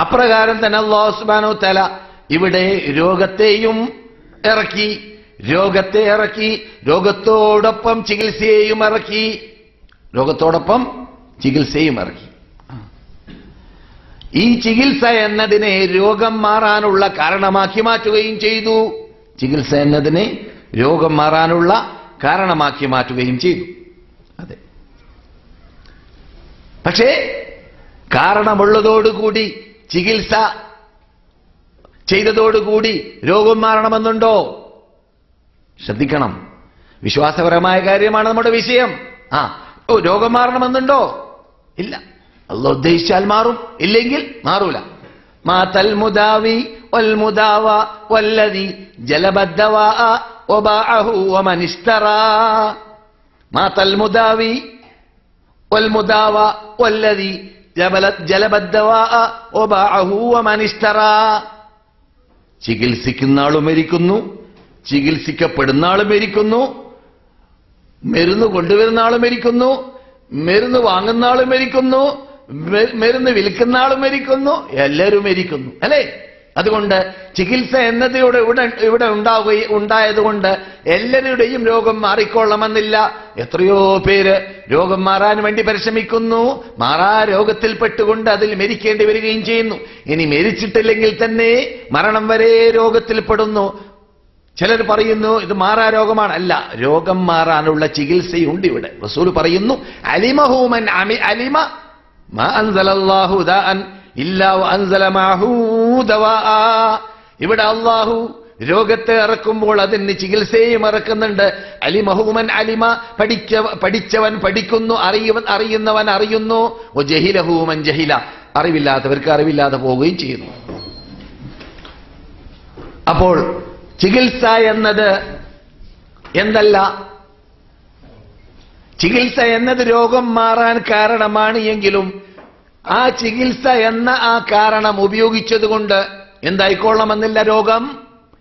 അപ്രകാരം തന്നെ അള്ളാഹു സുബ്ഹാനഹു തല ഇവിടെ രോഗത്തെയും ഇറക്കി രോഗത്തെ ഇറക്കി രോഗത്തോടൊപ്പം ചികിത്സയെയും ഇറക്കി രോഗത്തോടൊപ്പം ചികിത്സയും ഇറക്കി. ഈ ചികിത്സ എന്നതിനെ രോഗം മാറാനുള്ള കാരണമാക്കി മാറ്റുകയും ചെയ്തു. ചികിത്സ എന്നതിനെ രോഗം മാറാനുള്ള കാരണമാക്കി മാറ്റുകയും ചെയ്തു. അതെ. പക്ഷേ കാരണമുള്ളതോടുകൂടി ചികിത്സ ചെയ്തതോടുകൂടി രോഗം മാറണമെന്നുണ്ടോ? ശ്രദ്ധിക്കണം. വിശ്വാസപരമായ കാര്യമാണ് നമ്മുടെ വിഷയം. ആ ഓ രോഗം മാറണമെന്നുണ്ടോ? ഇല്ല. അല്ല ഉദ്ദേശിച്ചാൽ മാറും. ഇല്ലെങ്കിൽ മാറൂല. മാതൽ മുദാവി വൽ മുദാവ വല്ലതി ജലബദ്ദവാ വബാഅഹു വമനിഷ്തറാ. മാതൽ മുദാവി വൽ മുദാവ വല്ലതി ചികിത്സിക്കുന്ന ആളും മരിക്കുന്നു ചികിത്സിക്കപ്പെടുന്ന ആളും മരിക്കുന്നു മരുന്ന് കൊണ്ടുവരുന്ന ആളും മരിക്കുന്നു മരുന്ന് വാങ്ങുന്ന ആളും മരിക്കുന്നു മരുന്ന് വിൽക്കുന്ന ആളും മരിക്കുന്നു എല്ലാവരും മരിക്കുന്നു അല്ലേ? അതുകൊണ്ട് ചികിത്സ എന്നത് ഇവിടെ ഇവിടെ ഉണ്ടാവുകയും ഉണ്ടായതുകൊണ്ട് എല്ലാവരുടെയും രോഗം മാറിക്കൊള്ളണമെന്നില്ല. എത്രയോ പേര് രോഗം മാറാൻ വേണ്ടി പരിശ്രമിക്കുന്നു. മാറാ രോഗത്തിൽ പെട്ടുകൊണ്ട് അതിൽ മരിക്കേണ്ടി വരികയും ചെയ്യുന്നു. ഇനി മരിച്ചിട്ടില്ലെങ്കിൽ തന്നെ മരണം വരെ രോഗത്തിൽ പെടുന്നു. ചിലർ പറയുന്നു ഇത് മാറാ രോഗമാണ്. അല്ല രോഗം മാറാനുള്ള ചികിത്സയുണ്ട് ഇവിടെ. റസൂൽ പറയുന്നു അലിമഹൂമൻ ഹൂമൻ അലിമ ഇല്ലാ അൻസലമാഹൂ. ഇവിടെ അള്ളാഹു രോഗത്തെ ഇറക്കുമ്പോൾ അതിന് ചികിത്സയും ഇറക്കുന്നുണ്ട് അലിമഹൂമൻ അലിമ പഠിച്ച പഠിച്ചവൻ പഠിക്കുന്നു അറിയവൻ അറിയുന്നവൻ അറിയുന്നു. ഒ ജഹിലഹൂമൻ ജഹില. അറിവില്ലാത്തവർക്ക് അറിവില്ലാതെ പോവുകയും ചെയ്യുന്നു. അപ്പോൾ ചികിത്സ എന്നത് എന്തല്ല? ചികിത്സ എന്നത് രോഗം മാറാൻ കാരണമാണ് എങ്കിലും ആ ചികിത്സ എന്ന ആ കാരണം ഉപയോഗിച്ചതുകൊണ്ട് എന്തായിക്കൊള്ളണമെന്നില്ല രോഗം?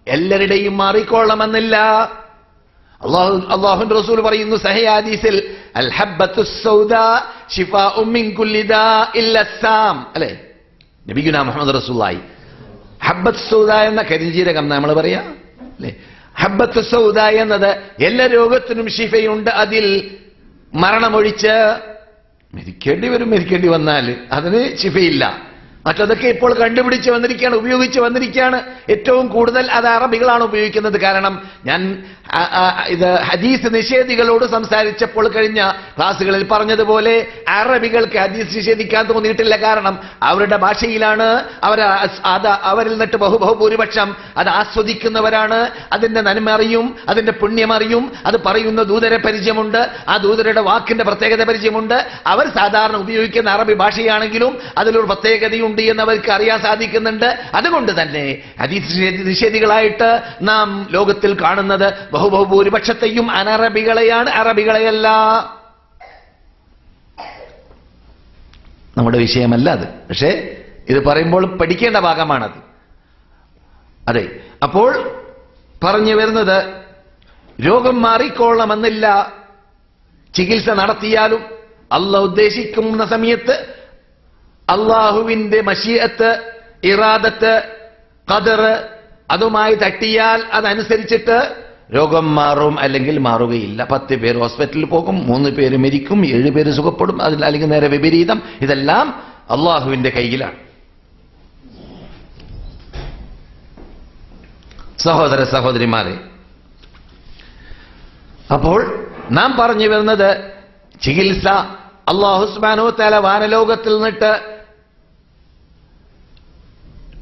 എല്ലാവരുടെയും മാറിക്കൊള്ളണമെന്നില്ല. അള്ളാഹു റസൂൽ പറയുന്നു സഹയാദീസിൽ അല്ലേ? നബിയുന മുഹമ്മദ് റസൂലായി ഹബ്ബത്ത് സൗദ എന്ന കരിഞ്ചീരകം നമ്മൾ പറയാ? അല്ലേ? ഹബ്ബത്ത് സൗദ എന്നത് എല്ലാ രോഗത്തിനും ശിഫയുണ്ട് അതിൽ മരണമൊഴിച്ച് മരിക്കേണ്ടി വരും മരിക്കേണ്ടി വന്നാൽ അതിന് ശിഫയില്ല. മറ്റതൊക്കെ ഇപ്പോൾ കണ്ടുപിടിച്ച് വന്നിരിക്കുകയാണ് ഉപയോഗിച്ച് വന്നിരിക്കുകയാണ്. ഏറ്റവും കൂടുതൽ അത് അറബികളാണ് ഉപയോഗിക്കുന്നത്. കാരണം ഞാൻ ഇത് ഹദീസ് നിഷേധികളോട് സംസാരിച്ചപ്പോൾ കഴിഞ്ഞ ക്ലാസ്സുകളിൽ പറഞ്ഞതുപോലെ അറബികൾക്ക് ഹദീസ് നിഷേധിക്കാൻ തോന്നിയിട്ടില്ല കാരണം അവരുടെ ഭാഷയിലാണ് അവർ അത് അവരിൽ നിന്നിട്ട് ബഹു ബഹുഭൂരിപക്ഷം അത് ആസ്വദിക്കുന്നവരാണ്. അതിന്റെ നന്മ അറിയും അതിന്റെ പുണ്യം അറിയും അത് പറയുന്ന ദൂതരെ പരിചയമുണ്ട്. ആ ദൂതരുടെ വാക്കിന്റെ പ്രത്യേകത പരിചയമുണ്ട്. അവർ സാധാരണ ഉപയോഗിക്കുന്ന അറബി ഭാഷയാണെങ്കിലും അതിലൊരു പ്രത്യേകതയുണ്ട് എന്ന് അവർക്ക് അറിയാൻ സാധിക്കുന്നുണ്ട്. അതുകൊണ്ട് തന്നെ ഹദീസ് നിഷേധികളായിട്ട് നാം ലോകത്തിൽ കാണുന്നത് ബഹുബഹുഭൂരിപക്ഷത്തെയും അനറബികളെയാണ് അറബികളെയല്ല. നമ്മുടെ വിഷയമല്ല അത്. പക്ഷേ ഇത് പറയുമ്പോൾ പഠിക്കേണ്ട ഭാഗമാണത്. അതെ അപ്പോൾ പറഞ്ഞു വരുന്നത് രോഗം മാറിക്കൊള്ളണമെന്നില്ല. ചികിത്സ നടത്തിയാലും അല്ല ഉദ്ദേശിക്കുന്ന സമയത്ത് അള്ളാഹുവിന്റെ മഷീയത്ത് ഇറാദത്ത് കതിർ അതുമായി തട്ടിയാൽ അതനുസരിച്ചിട്ട് രോഗം മാറും അല്ലെങ്കിൽ മാറുകയില്ല. പത്ത് പേര് ഹോസ്പിറ്റലിൽ പോകും മൂന്ന് പേര് മരിക്കും ഏഴ് പേര് സുഖപ്പെടും അതിൽ അല്ലെങ്കിൽ നേരെ വിപരീതം. ഇതെല്ലാം അള്ളാഹുവിന്റെ കയ്യിലാണ്. സഹോദര സഹോദരിമാരെ അപ്പോൾ നാം പറഞ്ഞു വരുന്നത് ചികിത്സ അള്ളാഹുസ്മാനോ തല വാനലോകത്തിൽ നിന്നിട്ട്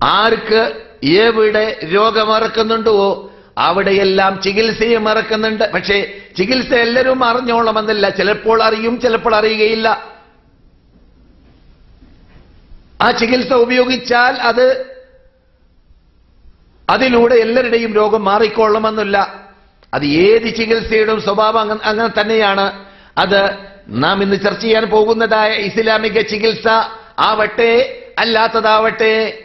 ആർക്ക് എവിടെ രോഗമിറക്കുന്നുണ്ടോ അവിടെയെല്ലാം ചികിത്സയും ഇറക്കുന്നുണ്ട് പക്ഷേ ചികിത്സ എല്ലാവരും അറിഞ്ഞോളമെന്നില്ല ചിലപ്പോൾ അറിയും ചിലപ്പോൾ അറിയുകയില്ല. ആ ചികിത്സ ഉപയോഗിച്ചാൽ അത് അതിലൂടെ എല്ലാവരുടെയും രോഗം മാറിക്കൊള്ളണമെന്നില്ല. അത് ഏത് ചികിത്സയുടെയും സ്വഭാവം അങ്ങനെ തന്നെയാണ്. അത് നാം ഇന്ന് ചർച്ച ചെയ്യാൻ പോകുന്നതായ ഇസ്ലാമിക ചികിത്സ ആവട്ടെ അല്ലാത്തതാവട്ടെ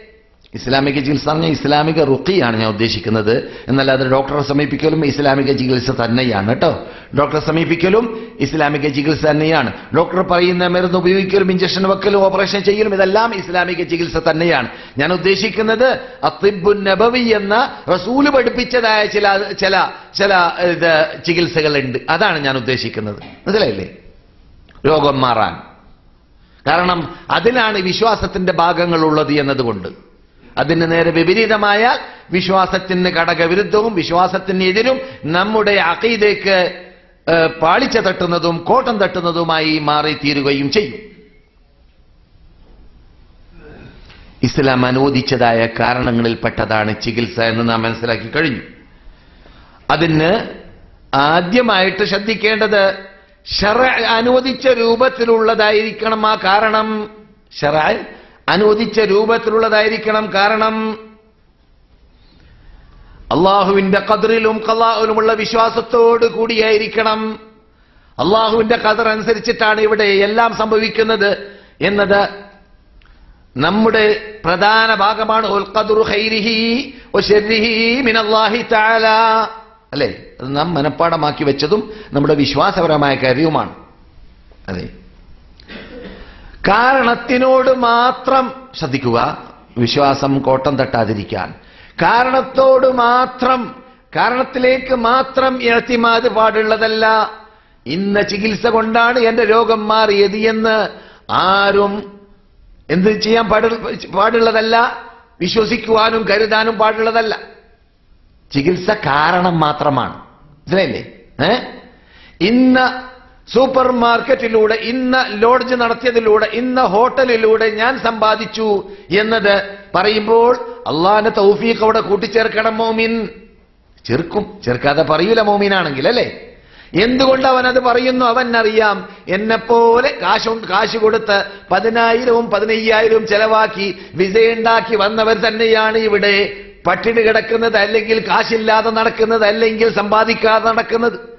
ഇസ്ലാമിക ചികിത്സ പറഞ്ഞാൽ ഇസ്ലാമിക റുക്കിയാണ് ഞാൻ ഉദ്ദേശിക്കുന്നത്. എന്നല്ലാതെ ഡോക്ടറെ സമീപിക്കലും ഇസ്ലാമിക ചികിത്സ തന്നെയാണ് കേട്ടോ. ഡോക്ടറെ സമീപിക്കലും ഇസ്ലാമിക ചികിത്സ തന്നെയാണ്. ഡോക്ടർ പറയുന്ന മരുന്ന് ഉപയോഗിക്കലും ഇഞ്ചക്ഷൻ വെക്കലും ഓപ്പറേഷൻ ചെയ്യലും ഇതെല്ലാം ഇസ്ലാമിക ചികിത്സ തന്നെയാണ്. ഞാൻ ഉദ്ദേശിക്കുന്നത് അത്തിബുൻ നബവി എന്ന റസൂൽ പഠിപ്പിച്ചതായ ചില ചില ചില ഇത് ചികിത്സകളുണ്ട്. അതാണ് ഞാൻ ഉദ്ദേശിക്കുന്നത്. മനസ്സിലായില്ലേ? രോഗം മാറാൻ. കാരണം അതിലാണ് വിശ്വാസത്തിന്റെ ഭാഗങ്ങൾ ഉള്ളത് എന്നതുകൊണ്ട്. അതിന് നേരെ വിപരീതമായാൽ വിശ്വാസത്തിന് ഘടകവിരുദ്ധവും വിശ്വാസത്തിന് എതിരും നമ്മുടെ ഏഹ്, പാളിച്ച തട്ടുന്നതും കോട്ടം തട്ടുന്നതുമായി മാറി തീരുകയും ചെയ്യും. ഇസ്ലാം അനുവദിച്ചതായ കാരണങ്ങളിൽപ്പെട്ടതാണ് ചികിത്സ എന്ന് നാം മനസ്സിലാക്കി കഴിഞ്ഞു. അതിന് ആദ്യമായിട്ട് ശ്രദ്ധിക്കേണ്ടത് ഷറ അനുവദിച്ച രൂപത്തിലുള്ളതായിരിക്കണം ആ കാരണം. ഷറ അനുവദിച്ച രൂപത്തിലുള്ളതായിരിക്കണം കാരണം അള്ളാഹുവിന്റെ കതിറിലും കലാവിലുമുള്ള വിശ്വാസത്തോട് കൂടിയായിരിക്കണം. അള്ളാഹുവിന്റെ കതിർ അനുസരിച്ചിട്ടാണ് ഇവിടെ എല്ലാം സംഭവിക്കുന്നത് എന്നത് നമ്മുടെ പ്രധാന ഭാഗമാണ്. അല്ലെ? അത് നാം മനഃപ്പാടമാക്കി വെച്ചതും നമ്മുടെ വിശ്വാസപരമായ കാര്യവുമാണ്. അതെ കാരണത്തിനോട് മാത്രം ശ്രദ്ധിക്കുക. വിശ്വാസം കോട്ടം തട്ടാതിരിക്കാൻ. കാരണത്തോട് മാത്രം കാരണത്തിലേക്ക് മാത്രം ഇഴത്തിമാത് പാടുള്ളതല്ല. ഇന്ന ചികിത്സ കൊണ്ടാണ് എന്റെ രോഗം മാറിയത് എന്ന് ആരും എന്ത് ചെയ്യാൻ പാടുള്ളതല്ല വിശ്വസിക്കുവാനും കരുതാനും പാടുള്ളതല്ല. ചികിത്സ കാരണം മാത്രമാണ്. മനസ്സിലായില്ലേ? ഏ? ഇന്ന സൂപ്പർ മാർക്കറ്റിലൂടെ ഇന്ന ലോഡ്ജ് നടത്തിയതിലൂടെ ഇന്ന ഹോട്ടലിലൂടെ ഞാൻ സമ്പാദിച്ചു എന്നത് പറയുമ്പോൾ അള്ളാന്റെ തൗഫീഖ് അവിടെ കൂട്ടിച്ചേർക്കണം മോമിൻ. ചെറുക്കും ചെറുക്കാതെ പറയൂല മോമിനാണെങ്കിൽ അല്ലേ? എന്തുകൊണ്ട് അവൻ അത് പറയുന്നു? അവൻ അറിയാം എന്നെപ്പോലെ കാശ് കാശ് കൊടുത്ത് പതിനായിരവും പതിനയ്യായിരവും ചെലവാക്കി വിസയുണ്ടാക്കി വന്നവർ തന്നെയാണ് ഇവിടെ. പട്ടിണി കിടക്കുന്നത് അല്ലെങ്കിൽ കാശില്ലാതെ നടക്കുന്നത് അല്ലെങ്കിൽ സമ്പാദിക്കാതെ നടക്കുന്നത്.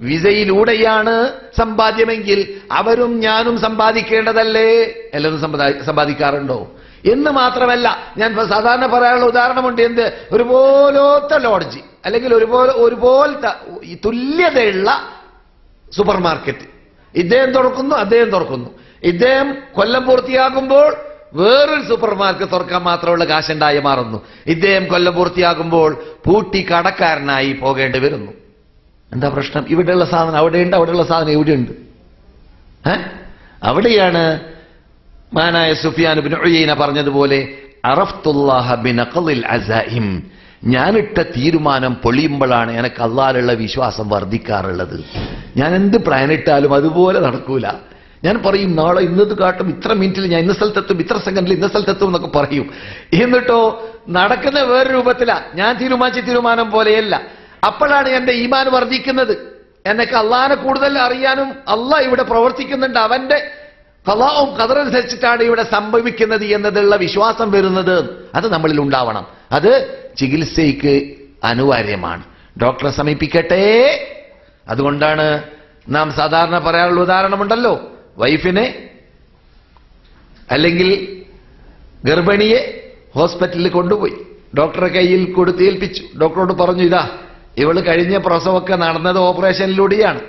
വിസയിലൂടെയാണ് സമ്പാദ്യമെങ്കിൽ അവരും ഞാനും സമ്പാദിക്കേണ്ടതല്ലേ? എല്ലാവരും സമ്പാദി- സമ്പാദിക്കാറുണ്ടോ? എന്ന് മാത്രമല്ല ഞാൻ സാധാരണ പറയാനുള്ള ഉദാഹരണമുണ്ട് എന്ത്? ഒരുപോലത്തെ ലോഡ്ജ് അല്ലെങ്കിൽ ഒരുപോലെ ഒരുപോലത്തെ തുല്യതയുള്ള സൂപ്പർ മാർക്കറ്റ് ഇദ്ദേഹം തുറക്കുന്നു അദ്ദേഹം തുറക്കുന്നു. ഇദ്ദേഹം കൊല്ലം പൂർത്തിയാകുമ്പോൾ വേറൊരു സൂപ്പർ മാർക്കറ്റ് തുറക്കാൻ മാത്രമുള്ള കാശുണ്ടായി മാറുന്നു. ഇദ്ദേഹം കൊല്ലം പൂർത്തിയാകുമ്പോൾ പൂട്ടി കടക്കാരനായി പോകേണ്ടി വരുന്നു. എന്താ പ്രശ്നം? ഇവിടെയുള്ള സാധനം അവിടെയുണ്ട് അവിടെയുള്ള സാധനം ഇവിടെയുണ്ട്. ഏ? അവിടെയാണ് മാനായ സുഫിയാൻ ബിൻ പറഞ്ഞതുപോലെ ഞാനിട്ട തീരുമാനം പൊളിയുമ്പോഴാണ് എനിക്ക് അള്ളാലുള്ള വിശ്വാസം വർദ്ധിക്കാറുള്ളത്. ഞാൻ എന്ത് പ്ലാൻ ഇട്ടാലും അതുപോലെ നടക്കൂല. ഞാൻ പറയും നാളെ ഇന്നത് കാട്ടും ഇത്ര മിനിറ്റിൽ ഞാൻ ഇന്ന സ്ഥലത്തെത്തും ഇത്ര സെക്കൻഡിൽ ഇന്ന സ്ഥലത്തെത്തും എന്നൊക്കെ പറയും. എന്നിട്ടോ നടക്കുന്ന വേറെ രൂപത്തിലാ. ഞാൻ തീരുമാനിച്ച തീരുമാനം പോലെയല്ല. അപ്പോഴാണ് എന്റെ ഈമാൻ വർദ്ധിക്കുന്നത്. എന്നൊക്കെ അള്ളഹാനെ കൂടുതൽ അറിയാനും അള്ളാഹ് ഇവിടെ പ്രവർത്തിക്കുന്നുണ്ട്. അവന്റെ കലാവും കതറനുസരിച്ചിട്ടാണ് ഇവിടെ സംഭവിക്കുന്നത് എന്നതുള്ള വിശ്വാസം വരുന്നത്. അത് നമ്മളിൽ ഉണ്ടാവണം. അത് ചികിത്സയ്ക്ക് അനിവാര്യമാണ്. ഡോക്ടറെ സമീപിക്കട്ടെ. അതുകൊണ്ടാണ് നാം സാധാരണ പറയാനുള്ള ഉദാഹരണമുണ്ടല്ലോ. വൈഫിനെ അല്ലെങ്കിൽ ഗർഭിണിയെ ഹോസ്പിറ്റലിൽ കൊണ്ടുപോയി. ഡോക്ടറെ കയ്യിൽ കൊടുത്ത് ഏൽപ്പിച്ചു. ഡോക്ടറോട് പറഞ്ഞു ഇതാ ഇവൾ കഴിഞ്ഞ പ്രസവമൊക്കെ നടന്നത് ഓപ്പറേഷനിലൂടെയാണ്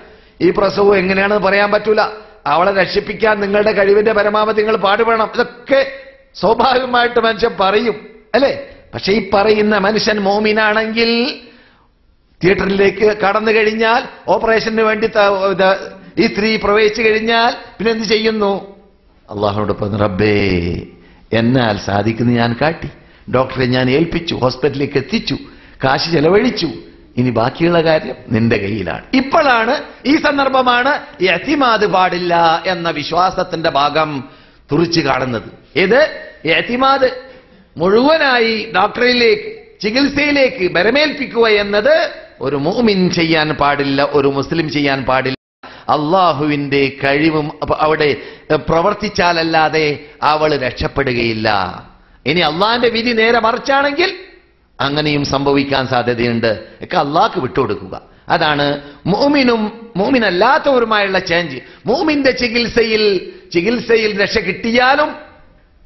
ഈ പ്രസവം എങ്ങനെയാണെന്ന് പറയാൻ പറ്റൂല. അവളെ രക്ഷിപ്പിക്കാൻ നിങ്ങളുടെ കഴിവിന്റെ പരമാവധി നിങ്ങൾ പാടുപെടണം. ഇതൊക്കെ സ്വാഭാവികമായിട്ട് മനുഷ്യൻ പറയും അല്ലേ? പക്ഷെ ഈ പറയുന്ന മനുഷ്യൻ മോമിനാണെങ്കിൽ തിയേറ്ററിലേക്ക് കടന്നു കഴിഞ്ഞാൽ ഓപ്പറേഷന് വേണ്ടി ഈ സ്ത്രീ പ്രവേശിച്ചു കഴിഞ്ഞാൽ പിന്നെ എന്ത് ചെയ്യുന്നു? അള്ളാഹുനോട് പറഞ്ഞു റബ്ബേ എന്നാൽ സാധിക്കുന്നു ഞാൻ കാട്ടി. ഡോക്ടറെ ഞാൻ ഏൽപ്പിച്ചു ഹോസ്പിറ്റലിലേക്ക് എത്തിച്ചു കാശ് ചെലവഴിച്ചു ഇനി ബാക്കിയുള്ള കാര്യം നിന്റെ കയ്യിലാണ്. ഇപ്പോഴാണ് ഈ സന്ദർഭമാണ് എത്തിമാത് പാടില്ല എന്ന വിശ്വാസത്തിന്റെ ഭാഗം തുറിച്ചു കാണുന്നത്. ഇത് എത്തിമാത് മുഴുവനായി ഡോക്ടറിലേക്ക് ചികിത്സയിലേക്ക് ബരമേൽപ്പിക്കുക എന്നത് ഒരു മൂമിൻ ചെയ്യാൻ പാടില്ല ഒരു മുസ്ലിം ചെയ്യാൻ പാടില്ല. അള്ളാഹുവിന്റെ കഴിവും അവിടെ പ്രവർത്തിച്ചാലല്ലാതെ അവൾ രക്ഷപ്പെടുകയില്ല. ഇനി അള്ളാഹിന്റെ വിധി നേരെ മറിച്ചാണെങ്കിൽ അങ്ങനെയും സംഭവിക്കാൻ സാധ്യതയുണ്ട് ഒക്കെ അള്ളാഹ്ക്ക് വിട്ടുകൊടുക്കുക. അതാണ് മോമിനും മോമിനല്ലാത്തവരുമായുള്ള ചേഞ്ച് മോമിന്റെ ചികിത്സയിൽ ചികിത്സയിൽ രക്ഷ കിട്ടിയാലും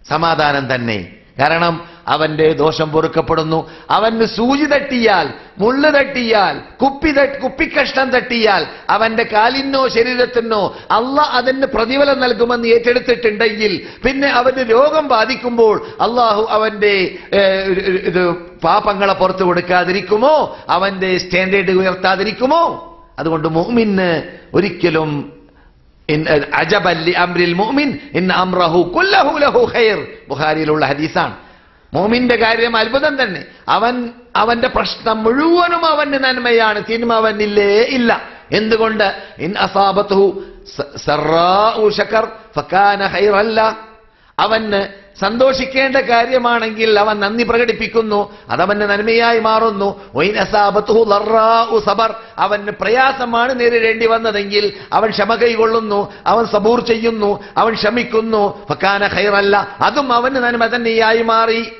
സമാധാനം തന്നെ. കാരണം അവന്റെ ദോഷം പൊറുക്കപ്പെടുന്നു. അവന് സൂചി തട്ടിയാൽ മുള്ളു തട്ടിയാൽ കുപ്പി കുപ്പിക്കഷ്ണം തട്ടിയാൽ അവന്റെ കാലിനോ ശരീരത്തിനോ അല്ല അതിന് പ്രതിഫലം നൽകുമെന്ന് ഏറ്റെടുത്തിട്ടുണ്ടെങ്കിൽ പിന്നെ അവന് രോഗം ബാധിക്കുമ്പോൾ അള്ളാഹു അവന്റെ ഇത് പാപങ്ങളെ പുറത്തു കൊടുക്കാതിരിക്കുമോ? അവന്റെ സ്റ്റാൻഡേർഡ് ഉയർത്താതിരിക്കുമോ? അതുകൊണ്ട് മോമിന് ഒരിക്കലും അജബല്ലി അംരിൽ മുഅ്മിൻ ഇൻ അംറഹു കുല്ലഹു ലഹു ഖൈർ. ഹദീസാണ്. മോമിന്റെ കാര്യം അത്ഭുതം തന്നെ. അവൻ അവന്റെ പ്രശ്നം മുഴുവനും അവന് നന്മയാണ്. തിന്മ അവനില്ലേ ഇല്ല. എന്തുകൊണ്ട്? ഇൻ അവന് സന്തോഷിക്കേണ്ട കാര്യമാണെങ്കിൽ അവൻ നന്ദി പ്രകടിപ്പിക്കുന്നു അതവന് നന്മയായി മാറുന്നു. സബർ. അവന് പ്രയാസമാണ് നേരിടേണ്ടി വന്നതെങ്കിൽ അവൻ ക്ഷമ കൈകൊള്ളുന്നു അവൻ സബൂർ ചെയ്യുന്നു അവൻ ക്ഷമിക്കുന്നു. ഖൈറല്ല. അതും അവന് നന്മ തന്നെയായി മാറി.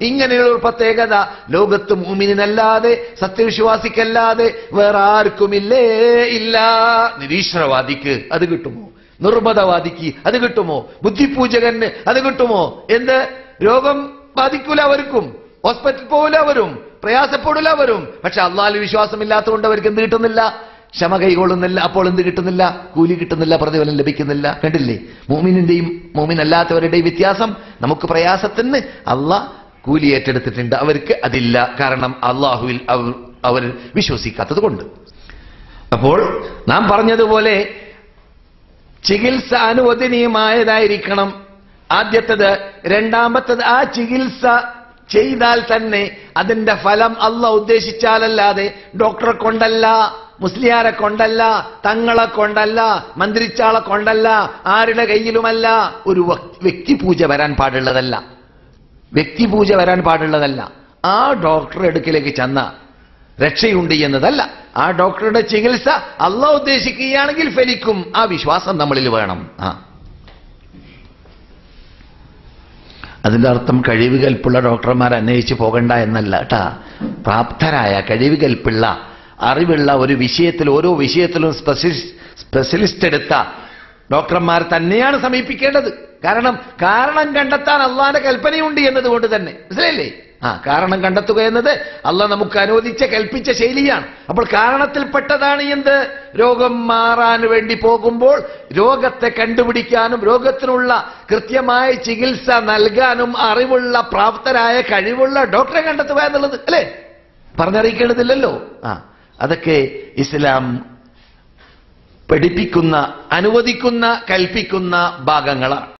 ഇങ്ങനെയുള്ള ഒരു പ്രത്യേകത ലോകത്ത് മൂമിനല്ലാതെ സത്യവിശ്വാസിക്കല്ലാതെ വേറെ ആർക്കുമില്ലേ ഇല്ല. നിരീശ്വരവാദിക്ക് അത് കിട്ടുമോ? നിർമ്മതവാദിക്ക് അത് കിട്ടുമോ? ബുദ്ധിപൂജകന് അത് കിട്ടുമോ? എന്ത്? രോഗം ബാധിക്കൂല അവർക്കും. ഹോസ്പിറ്റൽ പോകില്ല അവരും. പ്രയാസപ്പെടില്ല അവരും. പക്ഷെ അള്ളാൽ വിശ്വാസമില്ലാത്തതുകൊണ്ട് അവർക്ക് എന്ത് കിട്ടുന്നില്ല? ക്ഷമ കൈകൊള്ളുന്നില്ല അപ്പോൾ എന്ത് കിട്ടുന്നില്ല? കൂലി കിട്ടുന്നില്ല പ്രതിഫലം ലഭിക്കുന്നില്ല. കണ്ടില്ലേ? മോമിനിന്റെയും മോമിൻ അല്ലാത്തവരുടെയും വ്യത്യാസം നമുക്ക് പ്രയാസത്തിന് അള്ളാ കൂലി ഏറ്റെടുത്തിട്ടുണ്ട്. അവർക്ക് അതില്ല. കാരണം അള്ളാഹുവിൽ അവർ വിശ്വസിക്കാത്തത് കൊണ്ട് അപ്പോൾ നാം പറഞ്ഞതുപോലെ ചികിത്സ അനുവദനീയമായതായിരിക്കണം. ആദ്യത്തത്. രണ്ടാമത്തത് ആ ചികിത്സ ചെയ്താൽ തന്നെ അതിന്റെ ഫലം അല്ല ഉദ്ദേശിച്ചാലല്ലാതെ ഡോക്ടറെ കൊണ്ടല്ല. മുസ്ലിയാരെ കൊണ്ടല്ല തങ്ങളെ കൊണ്ടല്ല മന്ത്രിച്ചാളെ കൊണ്ടല്ല ആരുടെ കയ്യിലുമല്ല ഒരു വ്യക്തി പൂജ വരാൻ പാടുള്ളതല്ല. വ്യക്തി പൂജ വരാൻ പാടുള്ളതല്ല. ആ ഡോക്ടറെ അടുക്കിലേക്ക് ചെന്ന രക്ഷയുണ്ട് എന്നതല്ല. ആ ഡോക്ടറുടെ ചികിത്സ അല്ല ഉദ്ദേശിക്കുകയാണെങ്കിൽ ഫലിക്കും. ആ വിശ്വാസം നമ്മളിൽ വേണം. ആ. അതിന്റെ അർത്ഥം കഴിവുകൽപ്പുള്ള ഡോക്ടർമാർ അന്വേഷിച്ച് പോകണ്ട എന്നല്ല കേട്ടാ. പ്രാപ്തരായ കഴിവ് കൽപ്പുള്ള അറിവുള്ള ഒരു വിഷയത്തിൽ ഓരോ വിഷയത്തിലും സ്പെഷ്യലിസ്റ്റ് എടുത്ത ഡോക്ടർമാർ തന്നെയാണ് സമീപിക്കേണ്ടത്. കാരണം കാരണം കണ്ടെത്താൻ അള്ളാന്റെ കൽപ്പനയുണ്ട് എന്നതുകൊണ്ട് തന്നെ. മനസ്സിലായില്ലേ? ആ കാരണം കണ്ടെത്തുക എന്നത് അല്ല നമുക്ക് അനുവദിച്ച കൽപ്പിച്ച ശൈലിയാണ്. അപ്പോൾ കാരണത്തിൽപ്പെട്ടതാണ് എന്ത്? രോഗം മാറാൻ വേണ്ടി പോകുമ്പോൾ രോഗത്തെ കണ്ടുപിടിക്കാനും രോഗത്തിനുള്ള കൃത്യമായ ചികിത്സ നൽകാനും അറിവുള്ള പ്രാപ്തരായ കഴിവുള്ള ഡോക്ടറെ കണ്ടെത്തുക എന്നുള്ളത് അല്ലേ? പറഞ്ഞറിയിക്കേണ്ടതില്ലല്ലോ. ആ അതൊക്കെ ഇസ്ലാം പഠിപ്പിക്കുന്ന അനുവദിക്കുന്ന കൽപ്പിക്കുന്ന ഭാഗങ്ങളാണ്.